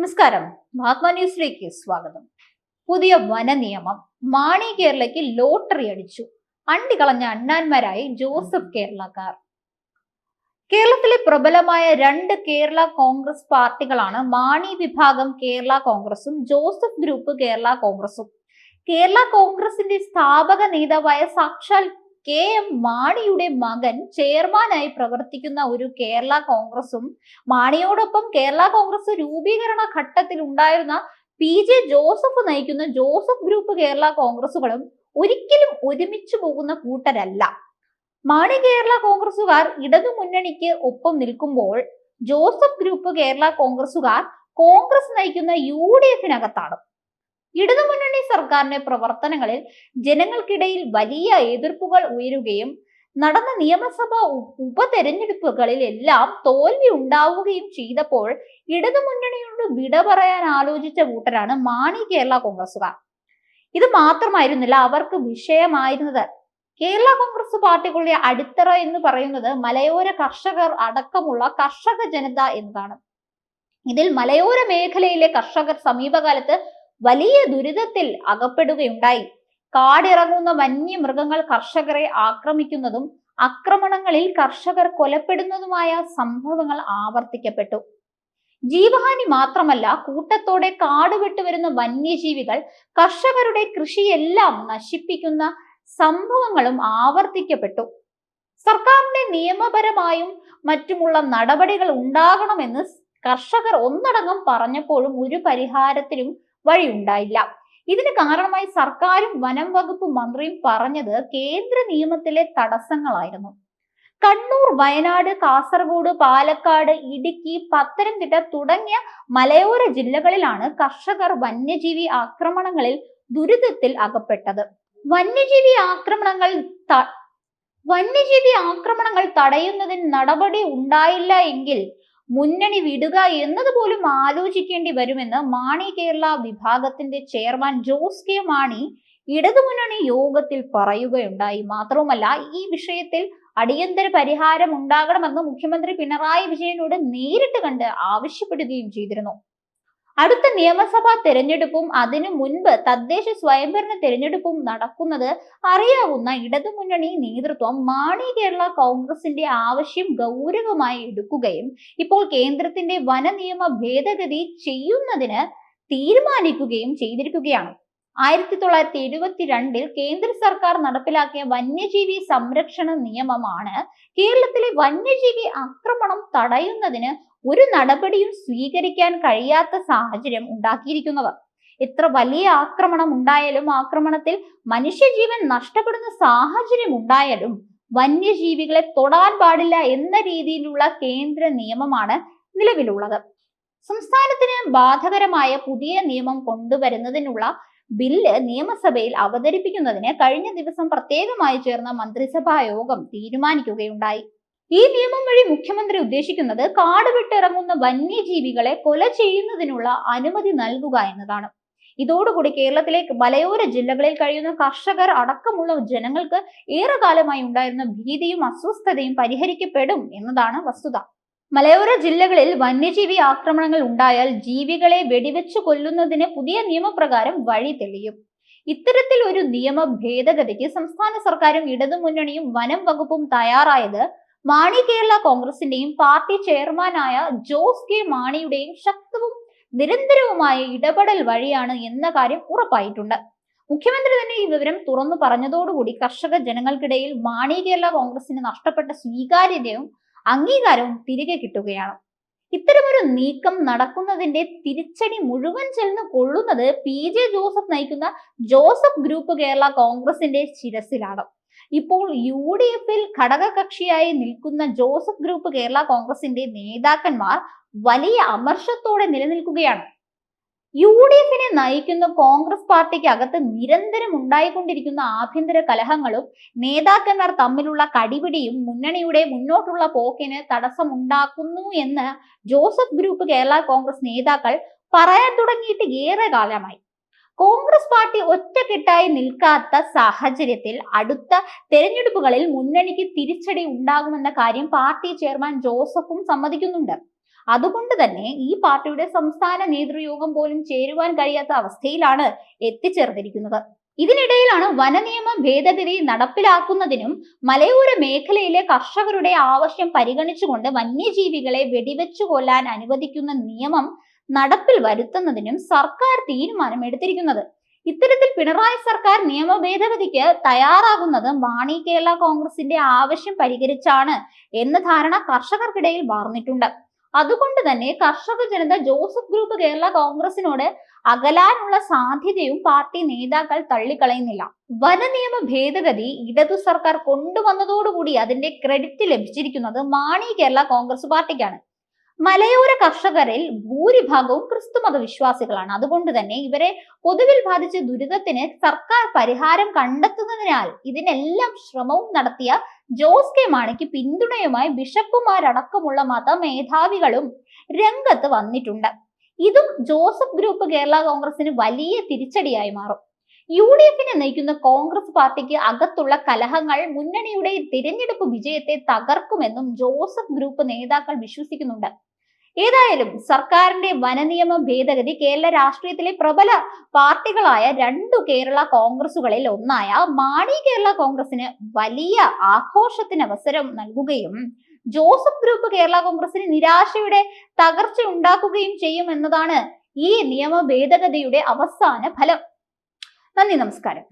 നമസ്കാരം. മഹാത്മാ ന്യൂസിലേക്ക് സ്വാഗതം. പുതിയ വന നിയമം മാണി കേരളയ്ക്ക് ലോട്ടറി അടിച്ചു. അണ്ടി കളഞ്ഞ അണ്ണാന്മാരായി ജോസഫ് കേരളക്കാർ. കേരളത്തിലെ പ്രബലമായ രണ്ട് കേരള കോൺഗ്രസ് പാർട്ടികളാണ് മാണി വിഭാഗം കേരള കോൺഗ്രസും ജോസഫ് ഗ്രൂപ്പ് കേരള കോൺഗ്രസും. കേരള കോൺഗ്രസിന്റെ സ്ഥാപക നേതാവായ സാക്ഷാൽ കെ എം മാണിയുടെ മകൻ ചെയർമാനായി പ്രവർത്തിക്കുന്ന ഒരു കേരള കോൺഗ്രസും മാണിയോടൊപ്പം കേരള കോൺഗ്രസ് രൂപീകരണ ഘട്ടത്തിൽ ഉണ്ടായിരുന്ന പി ജെ ജോസഫ് നയിക്കുന്ന ജോസഫ് ഗ്രൂപ്പ് കേരള കോൺഗ്രസുകളും ഒരിക്കലും ഒരുമിച്ച് പോകുന്ന കൂട്ടരല്ല. മാണി കേരള കോൺഗ്രസുകാർ ഇടതു മുന്നണിക്ക് ഒപ്പം നിൽക്കുമ്പോൾ ജോസഫ് ഗ്രൂപ്പ് കേരള കോൺഗ്രസുകാർ കോൺഗ്രസ് നയിക്കുന്ന യു ഡി എഫിനകത്താണ്. ഇടതുമുന്നണി സർക്കാരിന്റെ പ്രവർത്തനങ്ങളിൽ ജനങ്ങൾക്കിടയിൽ വലിയ എതിർപ്പുകൾ ഉയരുകയും നടന്ന നിയമസഭാ ഉപതെരഞ്ഞെടുപ്പുകളിൽ എല്ലാം തോൽവി ഉണ്ടാവുകയും ചെയ്തപ്പോൾ ഇടതുമുന്നണിയോട് വിട പറയാൻ ആലോചിച്ച കൂട്ടരാണ് മാണി കേരള കോൺഗ്രസുകാർ. ഇത് മാത്രമായിരുന്നില്ല അവർക്ക് വിഷയമായിരുന്നത്. കേരള കോൺഗ്രസ് പാർട്ടികളുടെ അടിത്തറ എന്ന് പറയുന്നത് മലയോര കർഷകർ അടക്കമുള്ള കർഷക ജനത എന്നതാണ്. ഇതിൽ മലയോര മേഖലയിലെ കർഷകർ സമീപകാലത്ത് വലിയ ദുരിതത്തിൽ അകപ്പെടുകയുണ്ടായി. കാടിറങ്ങുന്ന വന്യമൃഗങ്ങൾ കർഷകരെ ആക്രമിക്കുന്നതും ആക്രമണങ്ങളിൽ കർഷകർ കൊലപ്പെടുന്നതുമായ സംഭവങ്ങൾ ആവർത്തിക്കപ്പെട്ടു. ജീവഹാനി മാത്രമല്ല കൂട്ടത്തോടെ കാട് വിട്ടുവരുന്ന വന്യജീവികൾ കർഷകരുടെ കൃഷിയെല്ലാം നശിപ്പിക്കുന്ന സംഭവങ്ങളും ആവർത്തിക്കപ്പെട്ടു. സർക്കാരിന്റെ നിയമപരമായും മറ്റുമുള്ള നടപടികൾ ഉണ്ടാകണമെന്ന് കർഷകർ ഒന്നടങ്കം പറഞ്ഞപ്പോഴും ഒരു പരിഹാരത്തിനും വഴിയുണ്ടായില്ല. ഇതിന് കാരണമായി സർക്കാരും വനം വകുപ്പ് മന്ത്രിയും പറഞ്ഞത് കേന്ദ്ര നിയമത്തിലെ തടസ്സങ്ങളായിരുന്നു. കണ്ണൂർ വയനാട് കാസർഗോഡ് പാലക്കാട് ഇടുക്കി പത്തനംതിട്ട തുടങ്ങിയ മലയോര ജില്ലകളിലാണ് കർഷകർ വന്യജീവി ആക്രമണങ്ങളിൽ ദുരിതത്തിൽ അകപ്പെട്ടത്. വന്യജീവി ആക്രമണങ്ങൾ വന്യജീവി ആക്രമണങ്ങൾ തടയുന്നതിന് നടപടി ഉണ്ടായില്ല എങ്കിൽ മുന്നണി വിടുക എന്നതുപോലും ആലോചിക്കേണ്ടി വരുമെന്ന് മാണി കേരള വിഭാഗത്തിന്റെ ചെയർമാൻ ജോസ് കെ മാണി ഇടതുമുന്നണി യോഗത്തിൽ പറയുകയുണ്ടായി. മാത്രവുമല്ല ഈ വിഷയത്തിൽ അടിയന്തര പരിഹാരം ഉണ്ടാകണമെന്ന് മുഖ്യമന്ത്രി പിണറായി വിജയനോട് നേരിട്ട് കണ്ട് ആവശ്യപ്പെടുകയും ചെയ്തിരുന്നു. അടുത്ത നിയമസഭാ തെരഞ്ഞെടുപ്പും അതിനു മുൻപ് തദ്ദേശ സ്വയംഭരണ തെരഞ്ഞെടുപ്പും നടക്കുന്നത് അറിയാവുന്ന ഇടതുമുന്നണി നേതൃത്വം മാണി കേരള കോൺഗ്രസിന്റെ ആവശ്യം ഗൗരവമായി എടുക്കുകയും ഇപ്പോൾ കേന്ദ്രത്തിന്റെ വനനിയമ ഭേദഗതി ചെയ്യുന്നതിന് തീരുമാനിക്കുകയും ചെയ്തിരിക്കുകയാണ്. ആയിരത്തി തൊള്ളായിരത്തി എഴുപത്തിരണ്ടിൽ കേന്ദ്ര സർക്കാർ നടപ്പിലാക്കിയ വന്യജീവി സംരക്ഷണ നിയമമാണ്. കേരളത്തിലെ വന്യജീവി ആക്രമണം തടയുന്നതിന് ഒരു നടപടിയും സ്വീകരിക്കാൻ കഴിയാത്ത സാഹചര്യം ഉണ്ടാക്കിയിരിക്കുന്നത്. എത്ര വലിയ ആക്രമണം ഉണ്ടായാലും ആക്രമണത്തിൽ മനുഷ്യജീവൻ നഷ്ടപ്പെടുന്ന സാഹചര്യം ഉണ്ടായാലും വന്യജീവികളെ തൊടാൻ പാടില്ല എന്ന രീതിയിലുള്ള കേന്ദ്ര നിയമമാണ് നിലവിലുള്ളത്. സംസ്ഥാനത്തിന് ബാധകരമായ പുതിയ നിയമം കൊണ്ടുവരുന്നതിനുള്ള ബില്ല് നിയമസഭയിൽ അവതരിപ്പിക്കുന്നതിന് കഴിഞ്ഞ ദിവസം പ്രത്യേകമായി ചേർന്ന മന്ത്രിസഭാ യോഗം തീരുമാനിക്കുകയുണ്ടായി. ഈ നിയമം വഴി മുഖ്യമന്ത്രി ഉദ്ദേശിക്കുന്നത് കാട് വിട്ടിറങ്ങുന്ന വന്യജീവികളെ കൊല ചെയ്യുന്നതിനുള്ള അനുമതി നൽകുക എന്നതാണ്. ഇതോടുകൂടി കേരളത്തിലെ മലയോര ജില്ലകളിൽ കഴിയുന്ന കർഷകർ അടക്കമുള്ള ജനങ്ങൾക്ക് ഏറെക്കാലമായി ഉണ്ടായിരുന്ന ഭീതിയും അസ്വസ്ഥതയും പരിഹരിക്കപ്പെടും എന്നതാണ് വസ്തുത. മലയോര ജില്ലകളിൽ വന്യജീവി ആക്രമണങ്ങൾ ഉണ്ടായാൽ ജീവികളെ വെടിവെച്ചു കൊല്ലുന്നതിന് പുതിയ നിയമപ്രകാരം വഴി തെളിയും. ഇത്തരത്തിൽ ഒരു നിയമ ഭേദഗതിക്ക് സംസ്ഥാന സർക്കാരും ഇടതുമുന്നണിയും വനം വകുപ്പും തയ്യാറായത് മാണി കേരള കോൺഗ്രസിന്റെയും പാർട്ടി ചെയർമാനായ ജോസ് കെ മാണിയുടെയും ശക്തവും നിരന്തരവുമായ ഇടപെടൽ വഴിയാണ് എന്ന കാര്യം ഉറപ്പായിട്ടുണ്ട്. മുഖ്യമന്ത്രി തന്നെ ഈ വിവരം തുറന്നു പറഞ്ഞതോടുകൂടി കർഷക ജനങ്ങൾക്കിടയിൽ മാണി കേരള കോൺഗ്രസിന് നഷ്ടപ്പെട്ട സ്വീകാര്യതയും അംഗീകാരവും തിരികെ കിട്ടുകയാണ്. ഇത്തരമൊരു നീക്കം നടക്കുന്നതിന്റെ തിരിച്ചടി മുഴുവൻ ചെന്ന് കൊള്ളുന്നത് പി ജെ ജോസഫ് നയിക്കുന്ന ജോസഫ് ഗ്രൂപ്പ് കേരള കോൺഗ്രസിന്റെ ശിരസിലാണ്. ഇപ്പോൾ യു ഡി എഫിൽ ഘടകകക്ഷിയായി നിൽക്കുന്ന ജോസഫ് ഗ്രൂപ്പ് കേരള കോൺഗ്രസിന്റെ നേതാക്കന്മാർ വലിയ അമർഷത്തോടെ നിലനിൽക്കുകയാണ്. യു ഡി എഫിനെ നയിക്കുന്ന കോൺഗ്രസ് പാർട്ടിക്ക് അകത്ത് നിരന്തരം ഉണ്ടായിക്കൊണ്ടിരിക്കുന്ന ആഭ്യന്തര കലഹങ്ങളും നേതാക്കന്മാർ തമ്മിലുള്ള കടിപിടിയും മുന്നണിയുടെ മുന്നോട്ടുള്ള പോക്കിന് തടസ്സമുണ്ടാക്കുന്നു എന്ന് ജോസഫ് ഗ്രൂപ്പ് കേരള കോൺഗ്രസ് നേതാക്കൾ പറയാൻ തുടങ്ങിയിട്ട് ഏറെ കാലമായി. കോൺഗ്രസ് പാർട്ടി ഒറ്റക്കെട്ടായി നിൽക്കാത്ത സാഹചര്യത്തിൽ അടുത്ത തെരഞ്ഞെടുപ്പുകളിൽ മുന്നണിക്ക് തിരിച്ചടി ഉണ്ടാകുമെന്ന കാര്യം പാർട്ടി ചെയർമാൻ ജോസഫും സമ്മതിക്കുന്നുണ്ട്. അതുകൊണ്ട് തന്നെ ഈ പാർട്ടിയുടെ സംസ്ഥാന നേതൃയോഗം പോലും ചേരുവാൻ കഴിയാത്ത അവസ്ഥയിലാണ് എത്തിച്ചേർന്നിരിക്കുന്നത്. ഇതിനിടയിലാണ് വനനിയമം ഭേദഗതി നടപ്പിലാക്കുന്നതിനും മലയോര മേഖലയിലെ കർഷകരുടെ ആവശ്യം പരിഗണിച്ചുകൊണ്ട് വന്യജീവികളെ വെടിവെച്ചു കൊല്ലാൻ അനുവദിക്കുന്ന നിയമം നടപ്പിൽ വരുത്തുന്നതിനും സർക്കാർ തീരുമാനമെടുത്തിരിക്കുന്നത്. ഇത്തരത്തിൽ പിണറായി സർക്കാർ നിയമ ഭേദഗതിക്ക് തയ്യാറാകുന്നത് മാണി കേരള കോൺഗ്രസിന്റെ ആവശ്യം പരിഹരിച്ചാണ് എന്ന ധാരണ കർഷകർക്കിടയിൽ വാർന്നിട്ടുണ്ട്. അതുകൊണ്ട് തന്നെ കർഷക ജനത ജോസഫ് ഗ്രൂപ്പ് കേരള കോൺഗ്രസിനോട് അകലാനുള്ള സാധ്യതയും പാർട്ടി നേതാക്കൾ തള്ളിക്കളയുന്നില്ല. വനനിയമ ഭേദഗതി ഇടതു സർക്കാർ കൊണ്ടുവന്നതോടുകൂടി അതിന്റെ ക്രെഡിറ്റ് ലഭിച്ചിരിക്കുന്നത് മാണി കേരള കോൺഗ്രസ് പാർട്ടിക്കാണ്. മലയോര കർഷകരിൽ ഭൂരിഭാഗവും ക്രിസ്തുമത വിശ്വാസികളാണ് അതുകൊണ്ട് തന്നെ ഇവരെ പൊതുവിൽ ബാധിച്ച ദുരിതത്തിന് സർക്കാർ പരിഹാരം കണ്ടെത്തുന്നതിനാൽ ഇതിനെല്ലാം ശ്രമവും നടത്തിയ ജോസ് കെ മാണിക്ക് പിന്തുണയുമായി ബിഷപ്പുമാരടക്കമുള്ള മത മേധാവികളും രംഗത്ത് വന്നിട്ടുണ്ട്. ഇതും ജോസഫ് ഗ്രൂപ്പ് കേരള കോൺഗ്രസിന് വലിയ തിരിച്ചടിയായി മാറും. യു ഡി എഫിനെ നയിക്കുന്ന കോൺഗ്രസ് പാർട്ടിക്ക് അകത്തുള്ള കലഹങ്ങൾ മുന്നണിയുടെ തിരഞ്ഞെടുപ്പ് വിജയത്തെ തകർക്കുമെന്നും ജോസഫ് ഗ്രൂപ്പ് നേതാക്കൾ വിശ്വസിക്കുന്നുണ്ട്. ഏതായാലും സർക്കാരിന്റെ വനനിയമ ഭേദഗതി കേരള രാഷ്ട്രീയത്തിലെ പ്രബല പാർട്ടികളായ രണ്ടു കേരള കോൺഗ്രസുകളിൽ ഒന്നായ മാണി കേരള കോൺഗ്രസിന് വലിയ ആഘോഷത്തിന് അവസരം നൽകുകയും ജോസഫ് ഗ്രൂപ്പ് കേരള കോൺഗ്രസിന് നിരാശയുടെ തകർച്ച ഉണ്ടാക്കുകയും ചെയ്യും എന്നതാണ് ഈ നിയമ ഭേദഗതിയുടെ അവസാന ഫലം. നന്ദി നമസ്കാരം.